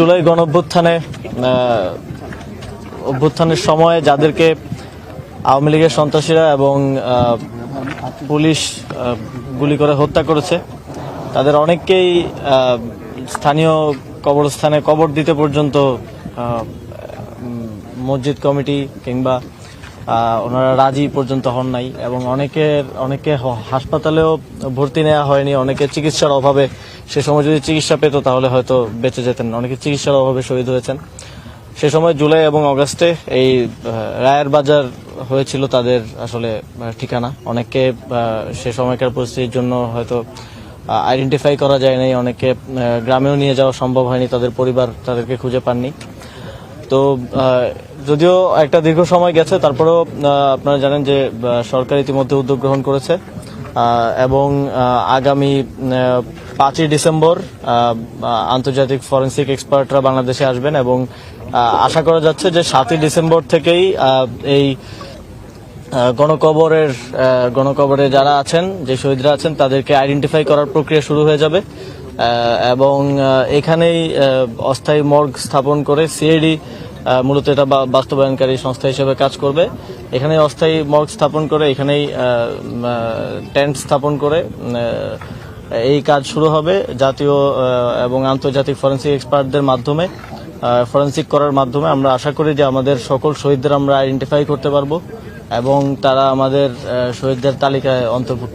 জুলাই গণ অভ্যুত্থানে অভ্যুত্থানের সময় যাদেরকে আওয়ামী লীগের সন্ত্রাসীরা এবং পুলিশ গুলি করে হত্যা করেছে, তাদের অনেককেই স্থানীয় কবরস্থানে কবর দিতে পর্যন্ত মসজিদ কমিটি কিংবা ওনারা রাজি পর্যন্ত হন নাই এবং অনেকের অনেকে হাসপাতালেও ভর্তি নেওয়া হয়নি অনেকে চিকিৎসার অভাবে সে সময় যদি চিকিৎসা পেত তাহলে হয়তো বেঁচে যেতেন অনেকে চিকিৎসার অভাবে শহীদ হয়েছেন। সে সময় জুলাই এবং অগাস্টে এই রায়ের বাজার হয়েছিল তাদের আসলে ঠিকানা। অনেককে আহ, সে সময়কার পরিস্থিতির জন্য হয়তো আইডেন্টিফাই করা যায় নাই অনেকে গ্রামেও নিয়ে যাওয়া সম্ভব হয়নি তাদের পরিবার তাদেরকে খুঁজে পাননি। তো যদিও একটা দীর্ঘ সময় গেছে, তারপরেও আপনারা জানেন যে সরকার ইতিমধ্যে উদ্যোগ গ্রহণ করেছে এবং আগামী পাঁচই ডিসেম্বর আন্তর্জাতিক ফরেন্সিক এক্সপার্টরা বাংলাদেশে আসবেন এবং আশা করা যাচ্ছে যে সাতই ডিসেম্বর থেকেই এই গণকবরের গণকবরে যারা আছেন, যে শহীদরা আছেন, তাদেরকে আইডেন্টিফাই করার প্রক্রিয়া শুরু হয়ে যাবে। এবং এখানেই অস্থায়ী মর্গ স্থাপন করে সিআইডি মূলত এটা বাস্তবায়নকারী সংস্থা হিসেবে কাজ করবে। এখানে অস্থায়ী মর্গ স্থাপন করে, এখানেই টেন্ট স্থাপন করে এই কাজ শুরু হবে। জাতীয় এবং আন্তর্জাতিক ফরেন্সিক এক্সপার্টদের মাধ্যমে ফরেন্সিক করার মাধ্যমে আমরা আশা করি যে আমাদের সকল শহীদদের আমরা আইডেন্টিফাই করতে পারব এবং তারা আমাদের শহীদদের তালিকায় অন্তর্ভুক্ত।